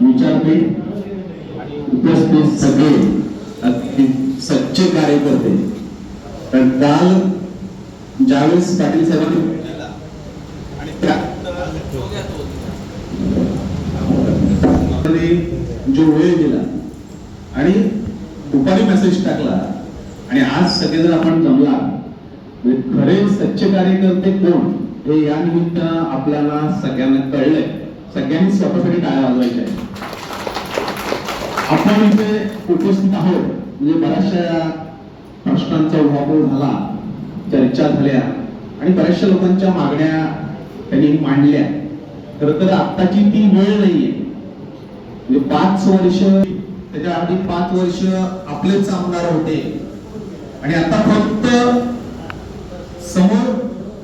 विचारपीठ उपस्थित सगळे अगदी सच्चे कार्यकर्ते. पण काल ज्यावेळेस पाटील साहेबांनी जो वेळ दिला आणि दुपारी मेसेज टाकला आणि आज सगळेजण आपण जमला म्हणजे खरे सच्चे कार्यकर्ते कोण हे या निमित्त आपल्याला सगळ्यांना कळलंय. सगळ्यांनी स्वतःसाठी टाळ्या वाजवायच्या आहेत. आपण इथे उपस्थित आहोत. म्हणजे बऱ्याचशा प्रश्नांचा उहापोह झाला चर्चा झाल्या आणि बऱ्याचशा लोकांच्या मागण्या त्यांनी मांडल्या. खर तर आत्ताची ती वेळ नाहीये. म्हणजे पाच वर्ष त्याच्या आधी पाच वर्ष आपलेच आमदार होते. आणि आता फक्त समोर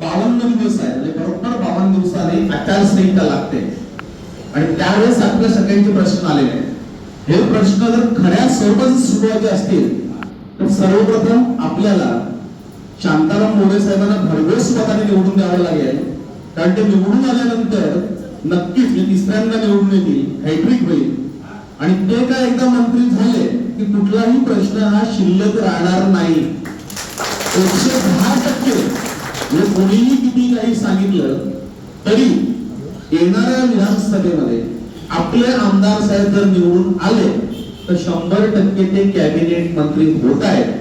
बावन्न दिवस आहे. म्हणजे बरोबर बावन्न दिवसाने आचारसंहिता लागते. आणि त्यावेळेस आपल्या सगळ्यांचे प्रश्न आलेले आहेत. हे प्रश्न जर खऱ्या स्वरूपात सुरुवाती असतील तर सर्वप्रथम आपल्याला शांताराम मोरे साहेबांना भरघोस मताने निवडून द्यावं लागेल. कारण ते निवडून आल्यानंतर नक्कीच म्हणजे तिसऱ्यांदा निवडून येतील हॅट्रिक होईल. आणि ते काय एकदा मंत्री झाले की कुठलाही प्रश्न हा शिल्लक राहणार नाही. एकशे दहा टक्के. म्हणजे कोणीही किती काही सांगितलं तरी येणाऱ्या विधानसभेमध्ये आपले आमदार साहेब जर निवडून आले तर शंभर टक्के ते कॅबिनेट मंत्री होत आहेत.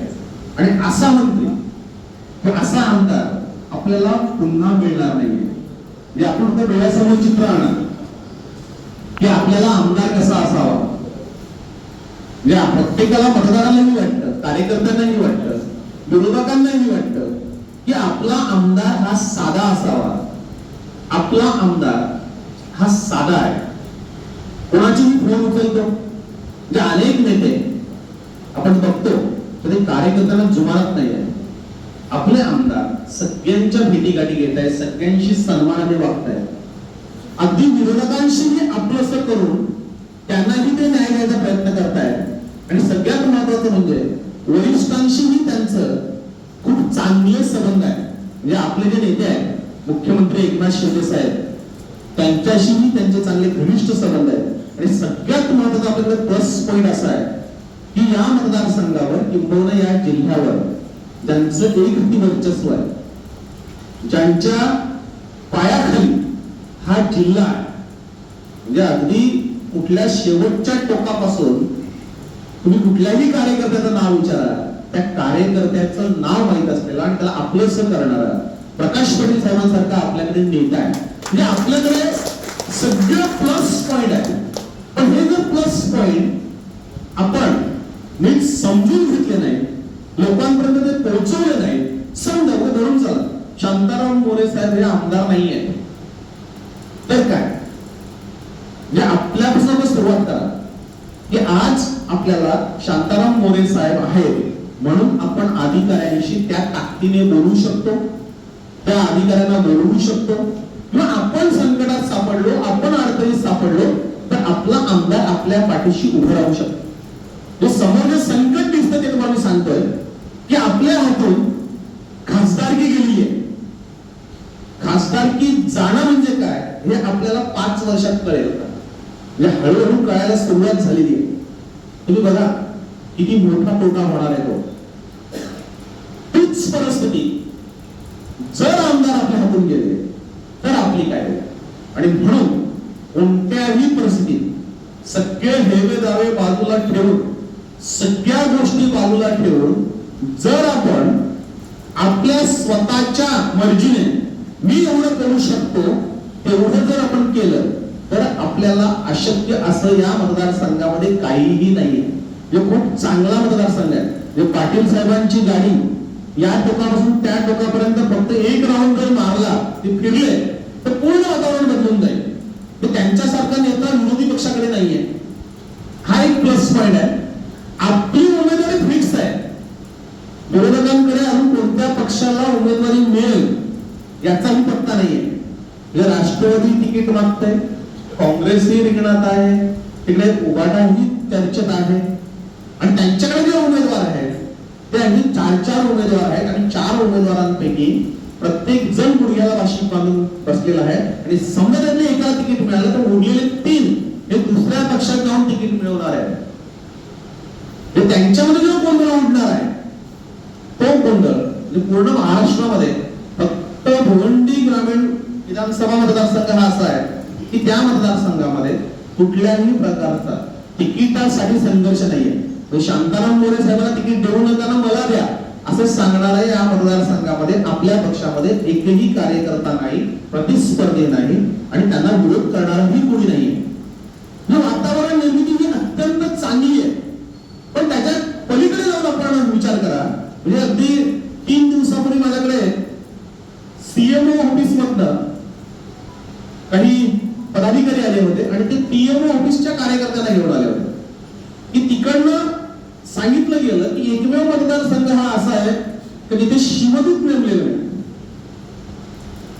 आणि असा मंत्री असा आमदार आपल्याला पुन्हा मिळणार नाही म्हणजे आपण फक्त डोळ्यासमोर चित्र आणा की आपल्याला आमदार कसा असावा. म्हणजे प्रत्येकाला मतदारालाही वाटतं कार्यकर्त्यांनाही वाटतं विरोधकांनाही वाटतं की आपला आमदार हा साधा असावा. आपला आमदार हा साधा आहे. कोणाचीही फोन उचलतो म्हणजे अनेक नेते आपण बघतो तर ते कार्यकर्त्यांना जुमानत नाही आहे. आपले आमदार सगळ्यांच्या भेटीगाठी घेत आहेत सगळ्यांशी सन्मानाने वागत अगदी विरोधकांशीही आपलं करून त्यांनाही ते न्याय द्यायचा प्रयत्न करतायत. आणि सगळ्यात महत्वाचं म्हणजे वरिष्ठांशीही त्यांचं खूप चांगले संबंध आहे म्हणजे आपले जे नेते आहेत मुख्यमंत्री एकनाथ शिंदे साहेब त्यांच्याशीही त्यांचे चांगले घनिष्ठ संबंध आहेत. महत्त्वाचा आपल्याकडे प्लस पॉईंट असा आहे की या मतदारसंघावर किंबहुना या जिल्ह्यावर ज्यांचं एक वर्चस्व आहे ज्यांच्या पायाखाली हा जिल्हा आहे म्हणजे अगदी कुठल्या शेवटच्या टोकापासून तुम्ही कुठल्याही कार्यकर्त्याचं नाव विचारा त्या कार्यकर्त्याचं नाव माहीत असलेलं आणि त्याला आपलंस करणारा प्रकाश पाटील साहेबांसारखा आपल्याकडे नेता आहे. म्हणजे आपल्याकडे सगळं प्लस पॉइंट आहे. पण हे जर प्लस पॉईंट आपण नीट समजून घेतले नाही लोकांपर्यंत ते पोहोचवले नाही समजा उद्या धरून चला. शांताराम मोरे साहेब हे आमदार नाही आहे तर काय? म्हणजे आपल्यापासून सुरुवात करा. की आज आपल्याला शांताराम मोरे साहेब आहेत म्हणून आपण अधिकाऱ्यांशी त्या ताकदीने बोलू शकतो. त्या अधिकाऱ्यांना बोलवू शकतो. मग आपण संकटात सापडलो आपण अडचणीत सापडलो तर आपला आमदार आपल्या पाठीशी उभं राहू शकतो. म्हणजे जे समोर जे संकट दिसतं ते तुम्हाला मी सांगतोय की आपल्या हातून खासदारकी गेली आहे. खासदारकी जाणं म्हणजे काय? हे आपल्याला पाच वर्षात कळेल. म्हणजे हळूहळू कळायला सुरुवात झालेली आहे. तुम्ही बघा किती मोठा तोटा होणार आहे तो. तीच परिस्थिती. जर आमदार आपल्या हातून गेले तर आपली काय आणि म्हणून सगळे हेवे दावे बाजूला ठेवून सगळ्या गोष्टी बाजूला ठेवून जर आपण आपल्या स्वतःच्या मर्जीने मी एवढं करू शकतो तेवढं जर आपण केलं तर आपल्याला अशक्य असं या मतदारसंघामध्ये काहीही नाहीये. हे खूप चांगला मतदारसंघ आहे. पाटील साहेबांची गाडी या टोकापासून त्या टोकापर्यंत फक्त एक राऊंड जर मारला ते फिरले तर पूर्ण वातावरण बदलून जाईल ते त्यांच्यासारखा विरोधी पक्षाकडे नाहीये. हा एक प्लस पॉईंट आहे. आपली उमेदवारी फिक्स आहे. विरोधकांकडे अजून कोणत्या पक्षाला उमेदवारी मिळेल याचाही पत्ता नाहीये. राष्ट्रवादी तिकीट मागतंय काँग्रेसही रिंगणात आहे तिकडे उबाटाही चर्चेत आहे. आणि त्यांच्याकडे जे उमेदवार आहेत ते अगदी चार चार उमेदवार आहेत आणि चार उमेदवारांपैकी प्रत्येक जण गुडघ्याला वाशी बांधून बसलेला आहे. आणि समजा त्यांनी एकाला तिकीट मिळालं तर उरलेले तीन हे दुसऱ्या पक्षात जाऊन तिकीट मिळवणार आहे हे त्यांच्यामध्ये जो गोंधळ उठणार आहे तो गोंधळ म्हणजे पूर्ण महाराष्ट्रामध्ये फक्त भिवंडी ग्रामीण विधानसभा मतदारसंघ हा असा आहे की त्या मतदारसंघामध्ये कुठल्याही प्रकारचा तिकिटासाठी संघर्ष नाहीये. म्हणजे शांताराम मोरे साहेबांना तिकीट देऊ नका ना मला द्या. असं सांगणारा या मतदारसंघामध्ये आपल्या पक्षामध्ये एकही कार्यकर्ता नाही प्रतिस्पर्धी नाही आणि त्यांना विरोध करणारही कोणी नाही हे वातावरण निर्मिती ही अत्यंत चांगली आहे. पण त्याच्या पलीकडे जाऊन आपण विचार करा. म्हणजे अगदी तीन दिवसापूर्वी माझ्याकडे सीएमओ ऑफिस मधनं काही पदाधिकारी आले होते आणि ते पीएमओ ऑफिसच्या कार्यकर्त्यांना घेऊन आले होते. की तिकडनं सांगितलं गेलं की एकमेव मतदारसंघ हा असा आहे की तिथे शिवदूत नेमलेलं आहे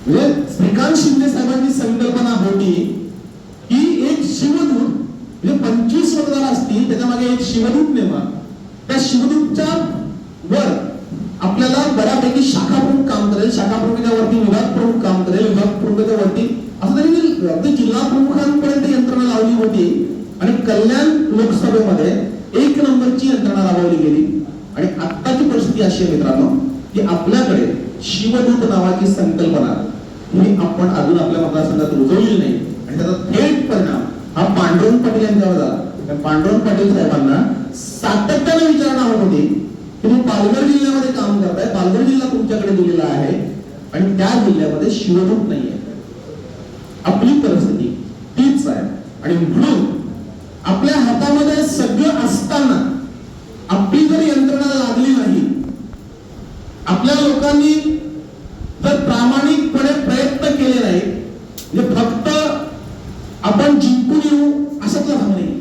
म्हणजे श्रीकांत शिंदे साहेबांची संकल्पना होती की एक शिवदूत म्हणजे पंचवीस मतदार असतील त्याच्यामागे एक शिवदूत नेमा त्या शिवदूतच्या वर आपल्याला बऱ्यापैकी शाखा प्रमुख काम करेल शाखा प्रमुखाच्या वरती विभाग प्रमुख काम करेल विभाग प्रमुखाच्या वरती असं तरी अगदी जिल्हा प्रमुखांपर्यंत यंत्रणा लावली होती आणि कल्याण लोकसभेमध्ये एक नंबरची यंत्रणा राबवली गेली. आणि आत्ताची परिस्थिती अशी आहे मित्रांनो की आपल्याकडे शिवदूत नावाची संकल्पना ही आपण अजून आपल्या मतदारसंघात रुजवली नाही. आणि त्याचा थेट परिणाम हा पांडुरंग पाटील यांच्यावर झाला. पांडुरंग पाटील साहेबांना सातत्याने विचारणा होत होती. की तुम्ही पालघर जिल्ह्यामध्ये काम करताय. पालघर जिल्हा तुमच्याकडे दिलेला आहे. आणि त्या जिल्ह्यामध्ये शिवदूत नाहीये. आपली परिस्थिती तीच आहे. आणि म्हणून आपल्या हातामध्ये सगळं असताना आपली जर यंत्रणा लागली नाही आपल्या लोकांनी जर प्रामाणिकपणे प्रयत्न केले नाही म्हणजे फक्त आपण जिंकून येऊ असंच झालं नाही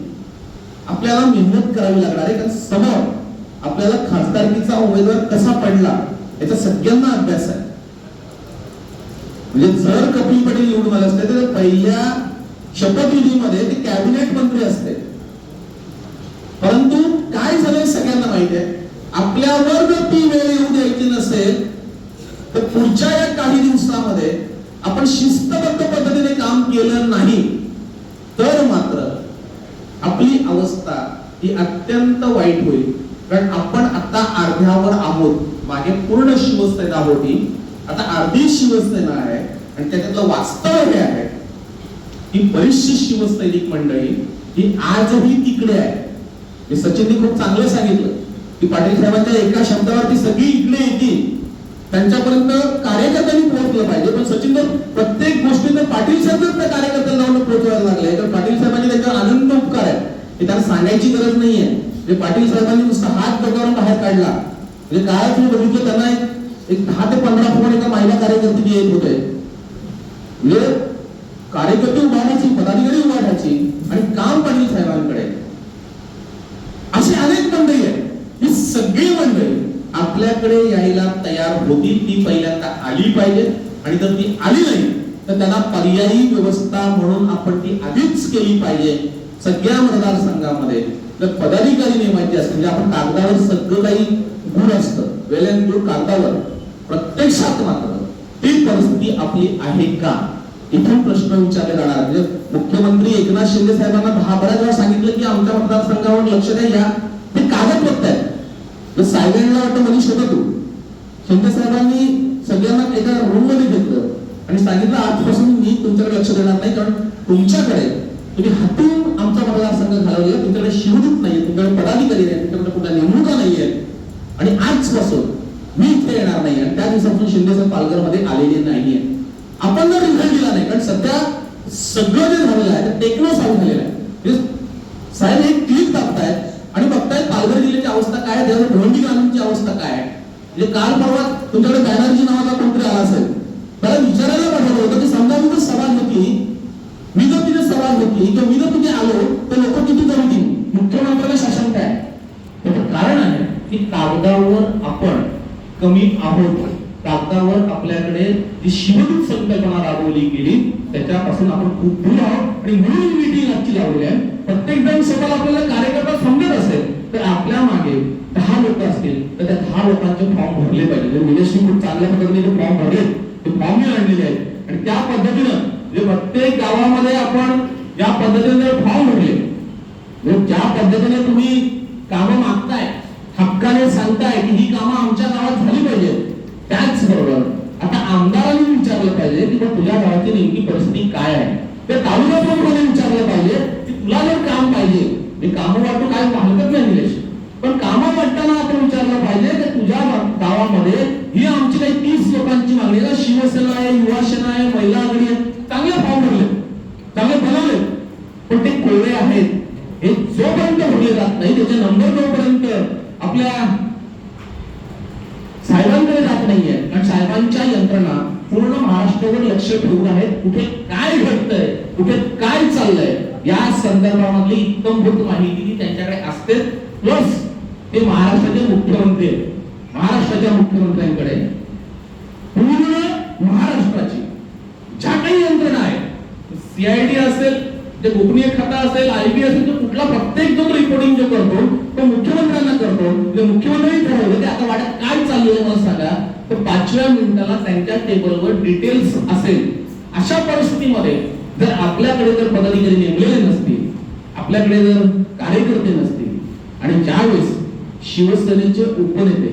आपल्याला मेहनत करावी लागणार आहे. कारण समोर आपल्याला खासदारकीचा उमेदवार कसा पडला याचा सगळ्यांना अभ्यास आहे. म्हणजे जर कपिल पटेल निवडून आले असते तर पहिल्या शपथविधीमध्ये ते कॅबिनेट मंत्री असते. परंतु काय झालंय सगळ्यांना माहिती आहे. आपल्यावर जर ती वेळ येऊ द्यायची नसेल तर पुढच्या या काही दिवसामध्ये आपण शिस्तबद्ध पद्धतीने काम केलं नाही तर मात्र आपली अवस्था ही अत्यंत वाईट होईल. कारण आपण आता अर्ध्यावर आहोत. मागे पूर्ण शिवसेना होती. आता अर्धी शिवसेना आहे. आणि त्याच्यातलं वास्तव हे आहे. ही बरीचशी शिवसैनिक मंडळी ही आजही तिकडे आहे. हे सचिनने खूप चांगलं सांगितलं. की पाटील साहेबांच्या एका शब्दावरती सगळी इकडे येतील. त्यांच्यापर्यंत कार्यकर्त्यांनी पोहोचलं पाहिजे. पण सचिन प्रत्येक गोष्टीनं पाटील साहेब त्या कार्यकर्त्यांना पोहोचवायला लागले तर पाटील साहेबांनी त्यांच्यावर आनंद उपकार आहे हे त्याला सांगायची गरज नाहीये. म्हणजे पाटील साहेबांनी नुसता हात डोक्यावरून बाहेर काढला. म्हणजे काय तुम्ही बघितलं त्यांना एक दहा ते पंधरा फोन एका महिला कार्यकर्त्यांनी येत होते. म्हणजे कार्यकर्ते उभारायची पदाधिकारी उभारायची आणि काम पाटील साहेबांकडे. अशी अनेक मंडळी आहेत. ही सगळी मंडळी आपल्याकडे यायला तयार होती. ती पहिल्यांदा आली पाहिजे. आणि जर ती आली नाही तर त्याला पर्यायी व्यवस्था म्हणून आपण ती आधीच केली पाहिजे. सगळ्या मतदारसंघामध्ये जर पदाधिकारी नेमायचे असतील म्हणजे आपण कागदावर सगळं काही गुण असतं वेल अँड गुड कागदावर प्रत्यक्षात मात्र ती परिस्थिती आपली आहे का? इथून प्रश्न विचारले जाणार म्हणजे मुख्यमंत्री एकनाथ शिंदे साहेबांना दहा बऱ्याच वेळा सांगितलं की आमच्या मतदारसंघावर लक्ष द्या. या ते कागद बघतायत सायलेंटला वाटतं मनीष होता तू. शिंदे साहेबांनी सगळ्यांना एका रूममध्ये घेतलं आणि सांगितलं आजपासून मी तुमच्याकडे लक्ष देणार नाही कारण तुमच्याकडे तुम्ही हातून तुमचा मतदारसंघ घालवलेला तुमच्याकडे शिवजूत नाहीये तुमच्याकडे पदाधिकारी नाही तुमच्याकडे कुठल्या नेमणुका नाहीये. आणि आजपासून मी इथे येणार नाही आणि त्या दिवसापासून शिंदे साहेब पालघरमध्ये आलेले नाहीये. आपण जर रिझल्ट दिला नाही कारण सध्या सगळं जे झालेलं आहे ते टेक्नो चालू झालेलं आहे. म्हणजे साहेब एक क्लिक दाबतायत आणि बघतायत पालघर जिल्ह्याची अवस्था काय आहे त्यावर ढोंडी ग्रामीणची अवस्था काय आहे. म्हणजे काल परवा तुमच्याकडे बॅनर्जी नावाचा कोणतरी आला असेल त्याला विचारायला पाठवलं होतं की समजा मी जर सवाल होती मी जर तिथे सवाल होती. किंवा मी जर तिथे आलो. तर लोक किती जमतील मुख्यमंत्र्याला शासन काय? त्याचं कारण आहे की कागदावर आपण कमी आहोत. कागदावर आपल्याकडे जी शिवदूत संकल्पना राबवली गेली त्याच्यापासून आपण खूप दूर आहोत. आणि म्हणून मीटिंग आजची लावली आहे. प्रत्येक जण स्वतःला आपल्याला कार्यकर्ता समजत असेल तर आपल्या मागे दहा लोक असतील तर त्या दहा लोकांचे फॉर्म भरले पाहिजे. म्हणजे विदेशी खूप चांगल्या पद्धतीने ते फॉर्म भरले ते फॉर्म मी आणलेले आहेत. आणि त्या पद्धतीनं म्हणजे प्रत्येक गावामध्ये आपण या पद्धतीने फॉर्म भरले ज्या पद्धतीने तुम्ही कामं मागताय हक्काने सांगताय की ही कामं आमच्या गावात झाली पाहिजे त्याचबरोबर आता आमदारांनी विचारलं पाहिजे की तुझ्या गावाची नेमकी परिस्थिती काय आहे? ते तालुका प्रमुखाने विचारलं पाहिजे की तुला जर काम पाहिजे मी कामं वाटतो काय हरकत नाही निलेश. पण कामं वाटताना आपण विचारलं पाहिजे की तुझ्या गावामध्ये ही आमची काही तीस लोकांची मागणी आहे. शिवसेना आहे युवा सेना आहे महिला आघाडी आहे चांगले फॉर्म चांगले बनवले पण ते कोवळे आहेत. हे जोपर्यंत भरले जात नाही त्याचे नंबर जोपर्यंत आपल्या साहेबांकडे जात नाहीये. कारण साहेबांच्या यंत्रणा पूर्ण महाराष्ट्रावर लक्ष ठेवून आहेत. कुठे काय घडतंय कुठे काय चाललंय या संदर्भामधली इत्तमभूत माहिती ती त्यांच्याकडे असते. प्लस ते महाराष्ट्राचे मुख्यमंत्री महाराष्ट्राच्या मुख्यमंत्र्यांकडे पूर्ण महाराष्ट्राची ज्या काही यंत्रणा आहेत सीआयडी असेल जे गोपनीय खाता असेल आयबी असेल तो कुठला प्रत्येक जो रिपोर्टिंग जो करतो तो मुख्यमंत्र्यांना करतो जे मुख्यमंत्री ठरवलं ते आता वाटत काय चाललंय आहे मला सांगा तर पाचव्या मिनिटाला त्यांच्या टेबलवर डिटेल्स असेल. अशा परिस्थितीमध्ये जर आपल्याकडे जर पदाधिकारी नेमलेले नसतील आपल्याकडे जर कार्यकर्ते नसतील आणि ज्यावेळेस शिवसेनेचे उपनेते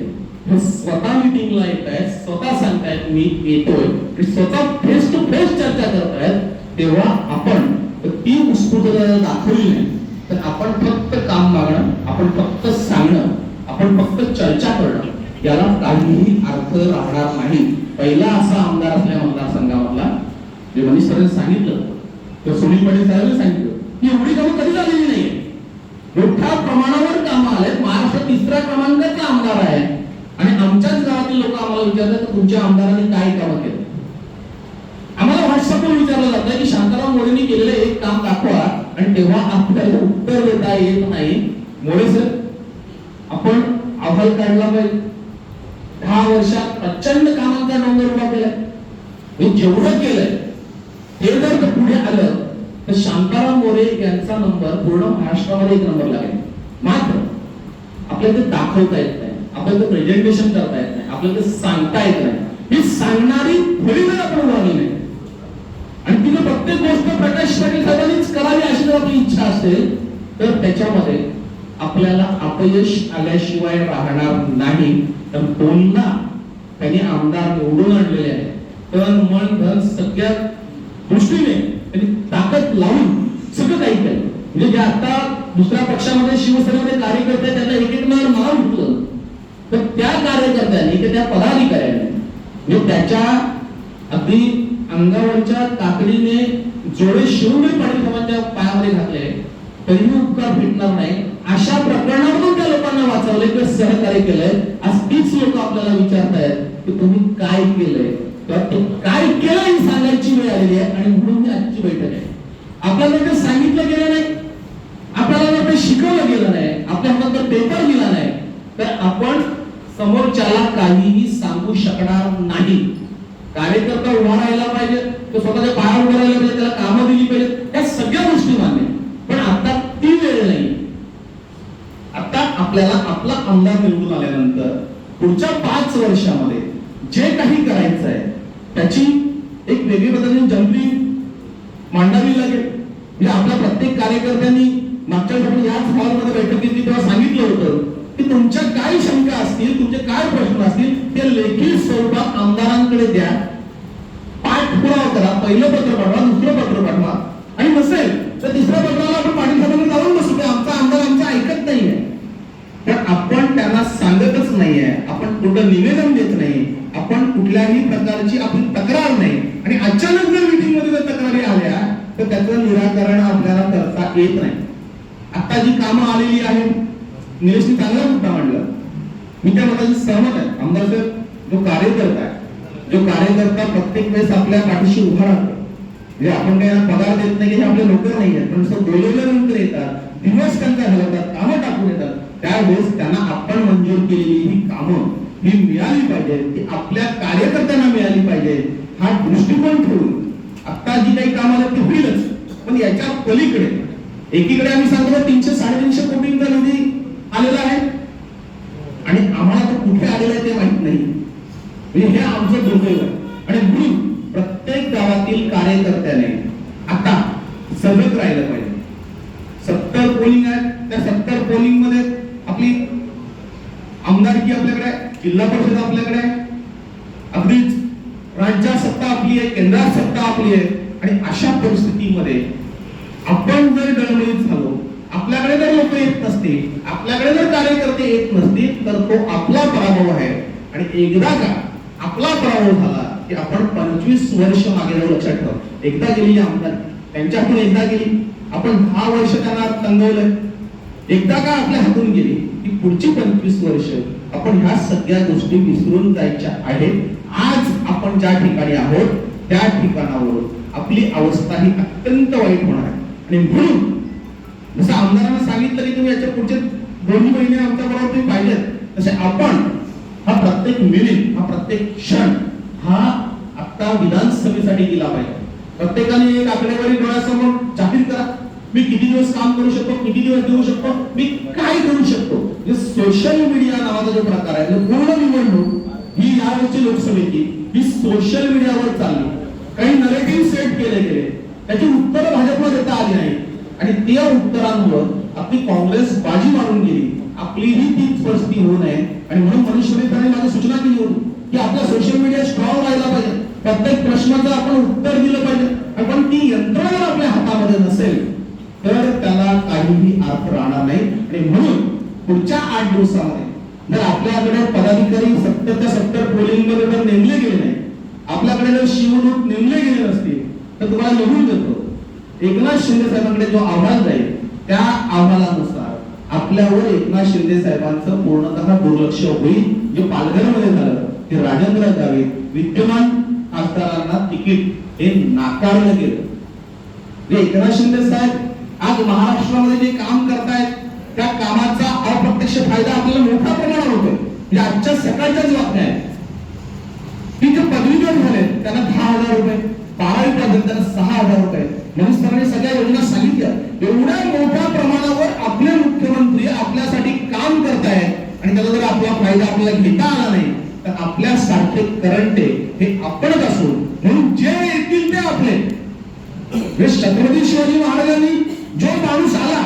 स्वतः मिटिंगला येत आहेत स्वतः सांगतायत मी येतोय. आणि स्वतः फेस टू फेस चर्चा करतायत तेव्हा आपण ती उत्स्फूर्तता दाखवली नाही. तर आपण फक्त काम मागणं आपण फक्त सांगणं आपण फक्त चर्चा करणं याला काहीही अर्थ राहणार नाही. पहिला असा आमदार असल्या मतदारसंघामधला जे मनीष सरांनी सांगितलं तर सुनील पाटील साहेबांनी सांगितलं की एवढी कामं कधी झालेली नाही मोठ्या प्रमाणावर कामं आलेत. महाराष्ट्र तिसऱ्या क्रमांकाचा आमदार आहे. आणि आमच्याच गावातील लोक आम्हाला विचारतात तुमच्या आमदारांनी काय कामं केलं? आम्हाला व्हॉट्सअपवर विचारलं जातं की शांताराम मोरेंनी केलेलं एक काम दाखवा आणि तेव्हा आपल्याला उत्तर देता येत नाही. मोरे सर आपण अहवाल काढला पाहिजे. दहा वर्षात प्रचंड कामांचा डोंगर उभा केलाय. मी जेवढं केलंय हे जर पुढे आलं तर शांताराम मोरे यांचा नंबर पूर्ण महाराष्ट्रामध्ये एक नंबर लागेल. मात्र आपल्याला ते दाखवता येत नाही. आपल्याला प्रेझेंटेशन करता येत नाही. आपल्याला सांगता येत नाही. ही सांगणारी थोडी वेळ आपण उभारली नाही. आणि तिने प्रत्येक गोष्ट प्रकाश पाटील साहेबांनीच करावी अशी जर आपली इच्छा असेल तर त्याच्यामध्ये आपल्याला अपयश आल्याशिवाय राहणार नाही. तर कोणता त्यांनी आमदार निवडून आणलेले आहे. तन मन धन सगळ्या दृष्टीने त्यांनी ताकद लावून सगळं काही केलं. म्हणजे जे आता दुसऱ्या पक्षामध्ये शिवसेनेमध्ये कार्यकर्ते त्यांना एक एक मार मार उठलं तर त्या कार्यकर्त्यांनी तर त्या पदाधिकाऱ्यांनी म्हणजे त्याच्या अगदी अंगावरच्या ताकदीने जोडे शिवणे पाटील त्या पायामध्ये घातले तरीही उपकार भेटणार नाही. अशा प्रकरणामधून त्या लोकांना वाचवले किंवा सहकार्य केलंय. आज तीच लोक आपल्याला विचारतायत की तुम्ही काय केलंय? किंवा काय केलं ही सांगायची वेळ आलेली आहे आणि म्हणून आजची बैठक आहे. आपल्याला सांगितलं गेलं नाही. काहीही सांगू शकणार नाही. कार्यकर्ता उभा राहायला पाहिजे. तो स्वतःच्या पायावर उभा राहिला पाहिजे त्याला कामं दिली पाहिजे त्या सगळ्या गोष्टी मान्य पण आता ती वेळ नाही. आता आपल्याला आपला आमदार निवडून आल्यानंतर पुढच्या पाच वर्षामध्ये जे काही करायचं आहे त्याची एक वेगळी पद्धतीने जंगली मांडावी लागेल. म्हणजे आपल्या प्रत्येक कार्यकर्त्यांनी मागच्या याच हॉलमध्ये बैठक घेतली तेव्हा पहिलं पत्र पाठवा दुसरं पत्र पाठवा आणि नसेल तर तिसऱ्या पत्राला आपण पाटील जाऊन बसू की आमचा आमदार आमचा ऐकत नाहीये. पण आपण त्यांना सांगतच नाहीये. आपण कुठं निवेदन देत नाही. आपण कुठल्याही प्रकारची आपली तक्रार नाही. आणि अचानक जर मीटिंगमध्ये जर तक्रारी आल्या तर त्याचं निराकरण आपल्याला करता येत नाही. आता जी कामं आलेली आहेत निलेशनी चांगला मुद्दा मांडला मी त्या मताशी सहमत आहे. आमदार साहेब जो कार्यकर्ता आहे जो कार्यकर्ता प्रत्येक आपल्या पाठीशी उभा राहतो. म्हणजे आपण काय पगार देत नाही की हे आपले नोकर नाही आहेत. पण नुसतं बोलवल्यानंतर येतात दिवस त्यांचा घालवतात कामं टाकून येतात. त्यावेळेस त्यांना आपण मंजूर केलेली ही कामं ही मिळाली पाहिजे ती आपल्या कार्यकर्त्यांना मिळाली पाहिजे हा दृष्टिकोन ठेवून. आता जी काही काम आलं ते होईलच पण याच्या पलीकडे एकीकडे आम्ही सांगतो तीनशे साडेतीनशे कोटींचा निधी आलेला आहे. आणि आम्हाला तो कुठे आलेला आहे ते माहीत नाही. म्हणजे हे आमचं दुर्दैव आहे. आणि म्हणून पक्षातील कार्यकर्त्याने आता सजग राहिलं पाहिजे. सत्तर पोलिंग आहे त्या सत्तर पोलिंगमध्ये आपली आमदारकी आपल्याकडे जिल्हा परिषद आपल्याकडे आहे. अगदीच राज्यात सत्ता आपली आहे केंद्रात सत्ता आपली आहे. आणि अशा परिस्थितीमध्ये आपण जर डळमळीत झालो आपल्याकडे जर लोक येत नसतील आपल्याकडे जर कार्यकर्ते येत नसतील तर तो आपला पराभव आहे. आणि एकदा का आपला पराभव झाला की आपण पंचवीस वर्ष मागे जाऊ लक्षात ठेवा. एकदा गेली आमदार त्यांच्या एकदा गेली. आपण दहा वर्ष त्यांना तंगवलंय एकदा का आपल्या हातून गेली? की पुढची पंचवीस वर्ष आपण ह्या सगळ्या गोष्टी विसरून जायच्या आहेत. आज आपण ज्या ठिकाणी आहोत त्या ठिकाणावर आपली अवस्था ही अत्यंत वाईट होणार आहे. आणि म्हणून जसं आमदारांना सांगितलं की तुम्ही याच्या पुढचे दोन महिने आमच्या बरोबर तुम्ही पाहिजेत तसे आपण हा प्रत्येक मिनिट हा प्रत्येक क्षण हा आता विधानसभेसाठी दिला पाहिजे. प्रत्येकाने एक आकडेवारी डोळ्यासमोर जाहीर करा. मी किती दिवस काम करू शकतो? किती दिवस देऊ शकतो? मी काय करू शकतो? सोशल मीडिया नावाचा जो प्रकार आहे पूर्ण निवडणूक ही यावेळची लोकसभेची ही सोशल मीडियावर चालली. काही नरेटिव्ह सेट केले गेले. त्याची उत्तर भाजपला देता आली नाही. आणि त्या उत्तरांवर आपली काँग्रेस बाजी मारून गेली. आपलीही तीच परिस्थिती होऊ नये. आणि म्हणून मनुष्यबळीपणे माझी सूचना केली होती. की आपला सोशल मीडिया स्ट्रॉंग राहिला पाहिजे. प्रत्येक प्रश्नाचं आपण उत्तर दिलं पाहिजे. पण ती यंत्रणा जर आपल्या हातामध्ये नसेल तर त्याला काहीही अर्थ राहणार नाही. आणि म्हणून पुढच्या आठ दिवसामध्ये जर आपल्याकडे पदाधिकारी सत्तर ते सत्तर पोलिंगमध्ये जर नेमले गेले नाही आपल्याकडे जर शिवदूत नेमले गेले नसतील तर तुम्हाला लिहून देतो. एकनाथ शिंदे साहेबांकडे जो अहवाल जाईल त्या अहवालानुसार आपल्यावर एकनाथ शिंदे साहेबांचं पूर्णतः दुर्लक्ष होईल जे पालघरमध्ये झालं. ते राजेंद्र गावित विद्यमान खासदारांना तिकीट हे नाकारलं गेलं. एकनाथ शिंदे साहेब आज महाराष्ट्रामध्ये जे काम करतायत त्या कामाचा अप्रत्यक्ष फायदा आपल्याला मोठ्या प्रमाणावर होतोय. म्हणजे आजच्या सकाळच्याच बातम्या आहेत. की जे पदवीधर झाले त्यांना दहा हजार रुपये बारावी पर्यंत त्यांना सहा हजार रुपये. म्हणून सरांनी सगळ्या योजना सांगितल्या. एवढ्या मोठ्या प्रमाणावर आपले मुख्यमंत्री आपल्यासाठी काम करतायत आणि त्याचा जर आपला फायदा आपल्याला घेता आला नाही तर आपल्या सारखे करंटे हे आपणच असून म्हणून जे येतील ते आपले. हे छत्रपती शिवाजी महाराजांनी जो माणूस आला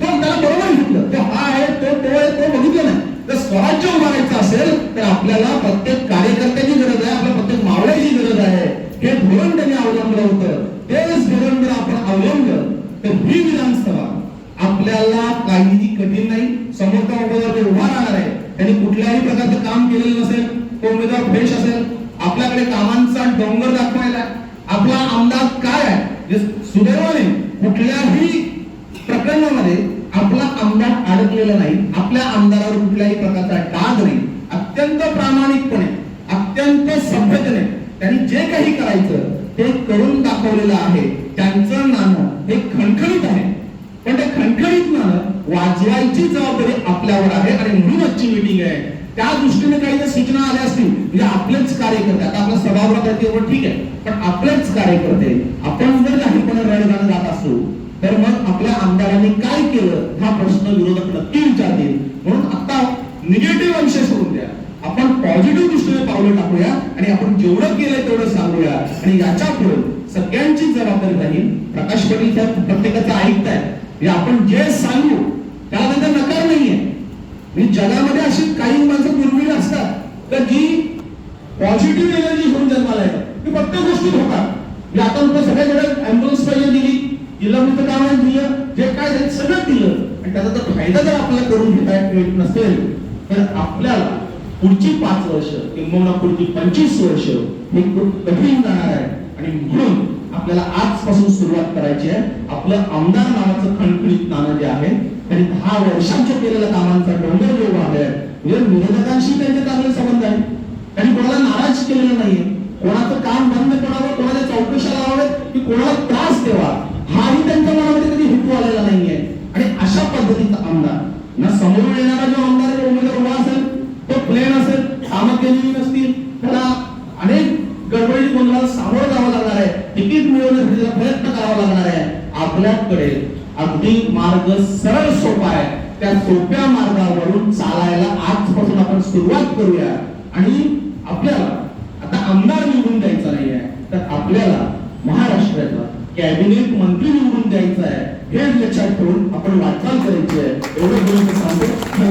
तो त्याला बरोबर घेतलं. तो हा आहे तो तो आहे तो बघितलं नाही. तर स्वराज्य उभारायचं असेल तर आपल्याला प्रत्येक कार्यकर्त्याची गरज आहे आपल्या प्रत्येक मावळ्याची गरज आहे. हे धोरण त्यांनी अवलंबलं होतं. तेच धोरण जर आपण अवलंबलं तर ही विधानसभा आपल्याला काहीही कठीण नाही समोरचा उमेदवार जो उभा राहणार आहे त्यांनी कुठल्याही प्रकारचं काम केलेलं नसेल तो उमेदवार फ्रेश असेल आपल्याकडे कामांचा डोंगर दाखवायला आहे. आपला आमदार काय आहे जे सुदैवाने कुठल्याही प्रकरणामध्ये आपला आमदार अडकलेला नाही आपल्या आमदारावर कुठल्याही प्रकारचा डाग नाही अत्यंत प्रामाणिकपणे अत्यंत सभ्यतेने त्यांनी जे काही करायचं ते करून दाखवलेलं आहे. त्यांचं नाणं हे खणखणीत आहे. पण ते खणखणीत नाणं वाजवायची जबाबदारी आपल्यावर आहे आणि म्हणून आजची मीटिंग आहे. त्या दृष्टीने काही जर सूचना आल्या असतील म्हणजे आपलेच कार्यकर्ते आता आपला सभागृहात येते ठीक आहे पण आपलेच कार्यकर्ते आपण जर काहीपणे रडगाणं जात असू तर मग आपल्या आमदारांनी काय केलं? हा प्रश्न विरोधक नक्की विचारतील. म्हणून आता निगेटिव्ह अंश सोडून द्या. आपण पॉझिटिव्ह दृष्टीने पावलं टाकूया आणि आपण जेवढं केलंय तेवढं सांगूया. आणि याच्यापुढे सगळ्यांचीच जबाबदारी राहील प्रकाश पाटील साहेब प्रत्येकाचं ऐकताय आपण जे सांगू त्याबद्दल नकार नाहीये. मी जगामध्ये अशी काही माणसं दुर्मिळ असतात तर जी पॉझिटिव्ह एनर्जी घेऊन जन्माला येतात. ती प्रत्येक गोष्टीत होतात मी आता तुमच्या सगळ्याकडे अँब्युलन्स पाहिजे दिली जिल्हा मृत कामाला दिलं जे काय झालं सगळं दिलं. आणि त्याचा जर फायदा जर आपल्याला करून घेता येत नसेल तर आपल्याला पुढची पाच वर्ष किंवा पुढची पंचवीस वर्ष हे खूप कठीण जाणार आहे. आणि म्हणून आपल्याला आजपासून सुरुवात करायची आहे. आपलं आमदार नावाचं खणखणीत नाणं जे आहे त्यांनी दहा वर्षांच्या केलेल्या कामांचा डोंगर जो उभा आहे. म्हणजे विरोधकांशी त्यांचे चांगले संबंध आहे त्यांनी कोणाला नाराज केलेलं नाहीये. कोणाचं काम बंद करावं कोणाच्या चौकशा लावाव्यात की कोणाला त्रास द्यावा हाही त्यांच्या मनामध्ये कधी हेतू आलेला नाहीये. आणि अशा पद्धतीचा आमदार ना समोर येणारा जो आमदार उमेदवार उभा असेल तो प्लेन असेल कामं केलेली नसतील त्याला अनेक गडबडी गोंधळाला सामोरं जावं मिळवण्यासाठी प्रयत्न करावा लागणार आहे. आपल्याकडे अगदी मार्ग सरळ सोपा आहे. त्या सोप्या मार्गावरून चालायला आजपासून आपण सुरुवात करूया. आणि आपल्याला आता आमदार निवडून द्यायचा नाही आहे तर आपल्याला महाराष्ट्राचा कॅबिनेट मंत्री निवडून द्यायचा आहे. हे लक्षात ठेवून आपण वाटचाल आहे. एवढं बोलून मी